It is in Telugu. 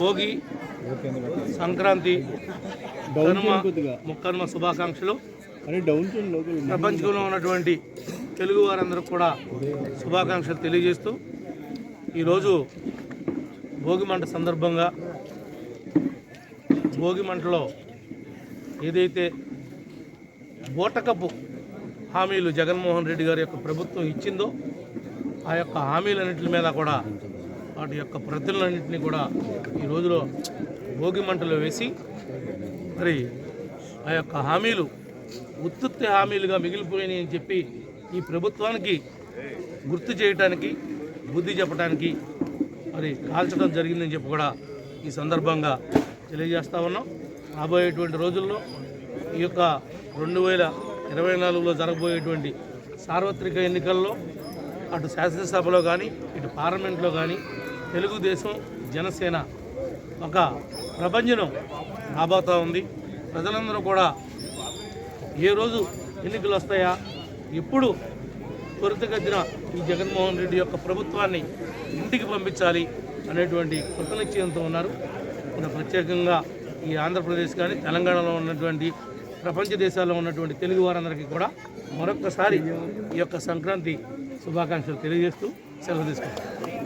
భోగి సంక్రాంతి కనుమ ముక్కనుమ శుభాకాంక్షలు. ప్రపంచంలో ఉన్నటువంటి తెలుగు వారందరూ కూడా శుభాకాంక్షలు తెలియజేస్తూ ఈరోజు భోగి మంట సందర్భంగా భోగి మంటలో ఏదైతే బూటకపు హామీలు జగన్మోహన్ రెడ్డి గారి యొక్క ప్రభుత్వం ఇచ్చిందో ఆ యొక్క హామీలన్నింటి మీద కూడా వాటి యొక్క ప్రతులన్నింటినీ కూడా ఈ రోజులో భోగి మంటలో వేసి మరి ఆ యొక్క హామీలు ఉత్తుత్తి హామీలుగా మిగిలిపోయినాయి అని చెప్పి ఈ ప్రభుత్వానికి గుర్తు చేయటానికి బుద్ధి చెప్పడానికి మరి కాల్చడం జరిగిందని చెప్పి కూడా ఈ సందర్భంగా తెలియజేస్తా ఉన్నాం. రాబోయేటువంటి రోజుల్లో ఈ యొక్క రెండు వేల ఇరవై నాలుగులో జరగబోయేటువంటి సార్వత్రిక ఎన్నికల్లో అటు శాసనసభలో కానీ ఇటు పార్లమెంట్లో కానీ తెలుగుదేశం జనసేన ఒక ప్రభంజనం రాబోతూ ఉంది. ప్రజలందరూ కూడా ఏ రోజు ఎన్నికలు వస్తాయా? ఎప్పుడు త్వరితగతిన ఈ జగన్మోహన్ రెడ్డి యొక్క ప్రభుత్వాన్ని ఇంటికి పంపించాలి అనేటువంటి కృతనిశ్చయంతో ఉన్నారు. ఇక్కడ ప్రత్యేకంగా ఈ ఆంధ్రప్రదేశ్ కానీ తెలంగాణలో ఉన్నటువంటి ప్రపంచ దేశాల్లో ఉన్నటువంటి తెలుగు వారందరికీ కూడా మరొక్కసారి ఈ యొక్క సంక్రాంతి శుభాకాంక్షలు తెలియజేస్తూ సెలవు తీసుకుంటాం